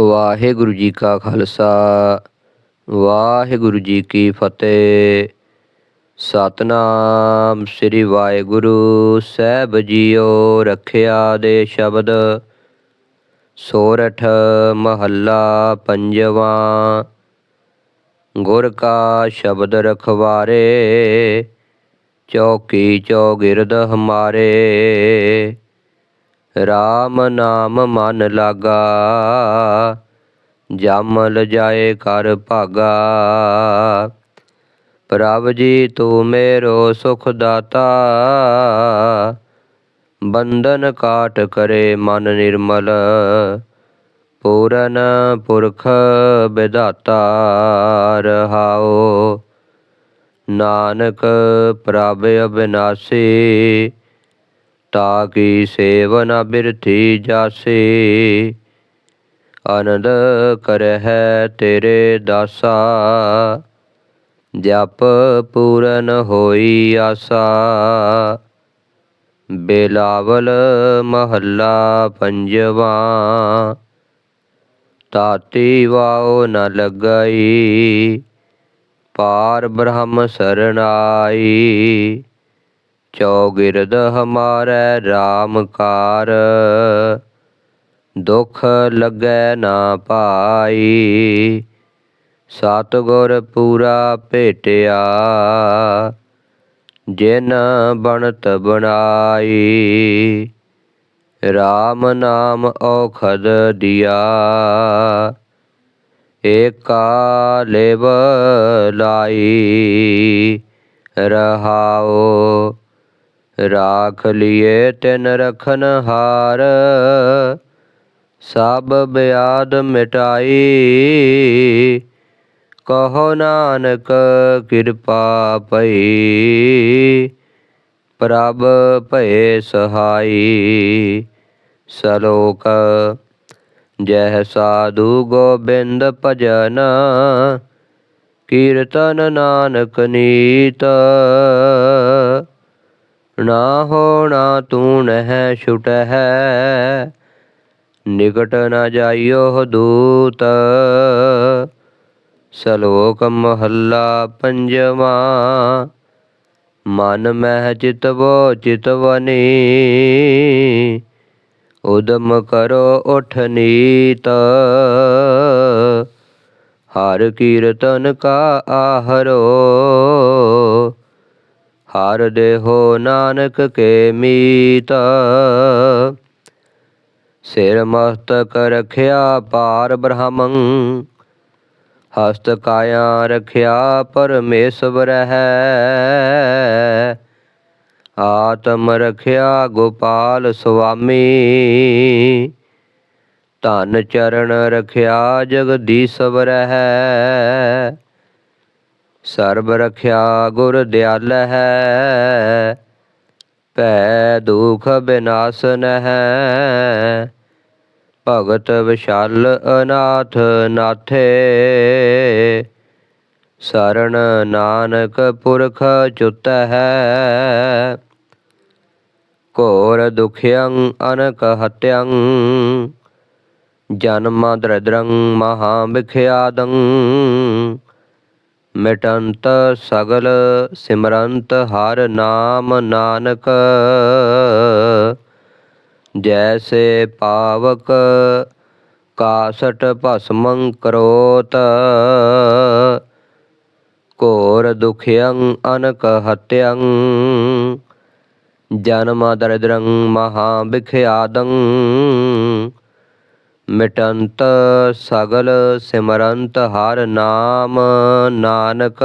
ਵਾਹਿਗੁਰੂ ਜੀ ਕਾ ਖਾਲਸਾ, ਵਾਹਿਗੁਰੂ ਜੀ ਕੀ ਫਤਿਹ। ਸਤਨਾਮ ਸ੍ਰੀ ਵਾਹਿਗੁਰੂ, ਸਾਹਿਬ ਜੀਓ ਰੱਖਿਆ ਦੇ ਸ਼ਬਦ। ਸੋਰਠ ਮਹੱਲਾ ਪੰਜਵਾਂ। ਗੁਰ ਕਾ ਸ਼ਬਦ ਰਖਵਾਰੇ, ਚੌਕੀ ਚੌਗਿਰਦ ਹਮਾਰੇ। RAM ਨਾਮ ਮਨ ਲਾਗਾ ਜਮ ਲਜਾਏ ਕਰ ਭਾਗਾ। ਪ੍ਰਭ ਜੀ, ਤੂੰ ਮੇਰੋ ਸੁਖ ਦਾਤਾ, ਬੰਧਨ ਕਾਟ ਕਰੇ ਮਨ ਨਿਰਮਲ, ਪੂਰਨ ਪੁਰਖ ਵਿਦਾਤਾ ਰਹਾਓ। ਨਾਨਕ ਪ੍ਰਭ ਅਬਿਨਾਸੀ ਤਾ ਕੀ ਸੇਵਨ ਬਿਰਥੀ ਜਾਸੇ। ਆਨੰਦ ਕਰਹਿ ਤੇਰੇ ਦਾਸਾ। ਜਪ ਪੂਰਨ ਹੋਈ ਆਸਾ। ਬੇਲਾਵਲ ਮਹੱਲਾ ਪੰਜਵਾ। ਤਾਤੀ ਵਾਉ ਨ ਲਗਾਈ। ਪਾਰ ਬ੍ਰਹਮ ਸਰਣਾਈ ਚੌਗਿਰਦ ਹਮਾਰੇ RAM ਕਾਰ। ਦੁਖ ਲੱਗੈ ਨਾ ਪਾਈ। ਸਤਿਗੁਰ ਪੂਰਾ ਭੇਟਿਆ, ਜਿਨ ਬਣਤ ਬਣਾਈ। RAM ਨਾਮ ਔਖਦ ਦਿਆ, ਏਕਾ ਲੇਵ ਲਾਈ ਰਹਾਓ। ਰਾਖ ਲਿਏ ਤਿਨ ਰਖਨ ਹਾਰ। ਸਭ ਬਿਆਦ ਮਿਟਾਈ। ਕਹੋ ਨਾਨਕ ਕਿਰਪਾ ਪਈ ਪ੍ਰਭ ਭਏ ਸਹਾਈ। ਸਲੋਕ, ਜਹ ਸਾਧੂ ਗੋਬਿੰਦ ਭਜਨ। ਕੀਰਤਨ ਨਾਨਕ ਨੀਤ। ਨਾ ਹੋਣਾ ਤੂੰ ਨਹਿ ਛੁਟਹਿ, ਨਿਕਟ ਨ ਜਾਈਓ ਦੂਤ। ਸਲੋਕ ਮਹੱਲਾ ਪੰਜਵਾ, ਮਨ ਮਹਿ ਚਿਤਵੋ ਚਿਤਵਨੀ ਉਦਮ ਕਰੋ ਉਠ ਨੀਤ। ਹਰ ਕੀਰਤਨ ਕਾ ਆਹਰੋ ਹਰ ਦੇਹੋ ਨਾਨਕ ਕੇ ਮੀਤ। ਸਿਰ ਮਸਤਕ ਰਖਿਆ ਪਾਰ ਬ੍ਰਹਮੰ। ਹਸਤ ਕਾਇਆ ਰਖਿਆ ਪਰਮੇਸ਼ਵਰ ਹੈ। ਆਤਮ ਰਖਿਆ ਗੋਪਾਲ ਸੁਆਮੀ। ਧਨ ਚਰਨ ਰਖਿਆ ਜਗਦੀਸ਼ਵਰ ਹੈ। ਸਰਬ ਰਖਿਆ ਗੁਰ ਦਿਆਲ ਹੈ। ਭੈ ਦੁਖ ਬਿਨਾਸਨ ਹੈ ਭਗਤ ਵਿਸ਼ਾਲ ਅਨਾਥ ਨਾਥੇ। ਸਰਣ ਨਾਨਕ ਪੁਰਖ ਚੁੱਤ ਹੈ ਘੋਰ ਦੁਖਿਅੰ ਅਨਕ ਹਤਿਅੰ ਜਨਮ ਦਰਦਰੰ ਮਹਾ ਵਿਖਿਆਦੰ। ਮਿਟੰਤ ਸਗਲ ਸਿਮਰੰਤ ਹਰ ਨਾਮ ਨਾਨਕ। ਜੈਸੇ ਪਾਵਕ ਕਾਸਟ ਭਸਮੰ ਕਰੋਤ। ਘੋਰ ਦੁਖਿਅੰ ਅਨਕ ਹਤਿਅੰ ਜਨਮ ਦਰਦਰੰ ਮਹਾ ਵਿਖਿਆਦੰ ਮਿਟੰਤ ਸਗਲ ਸਿਮਰੰਤ ਹਰ ਨਾਮ ਨਾਨਕ।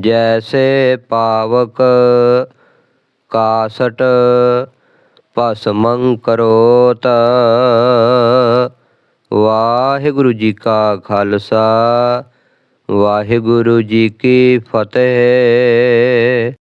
ਜੈਸੇ ਪਾਵਕ ਕਾਸਟ ਭਸਮੰ ਕਰੋਤ। ਵਾਹਿਗੁਰੂ ਜੀ ਕਾ ਖਾਲਸਾ, ਵਾਹਿਗੁਰੂ ਜੀ ਕੀ ਫਤਿਹ।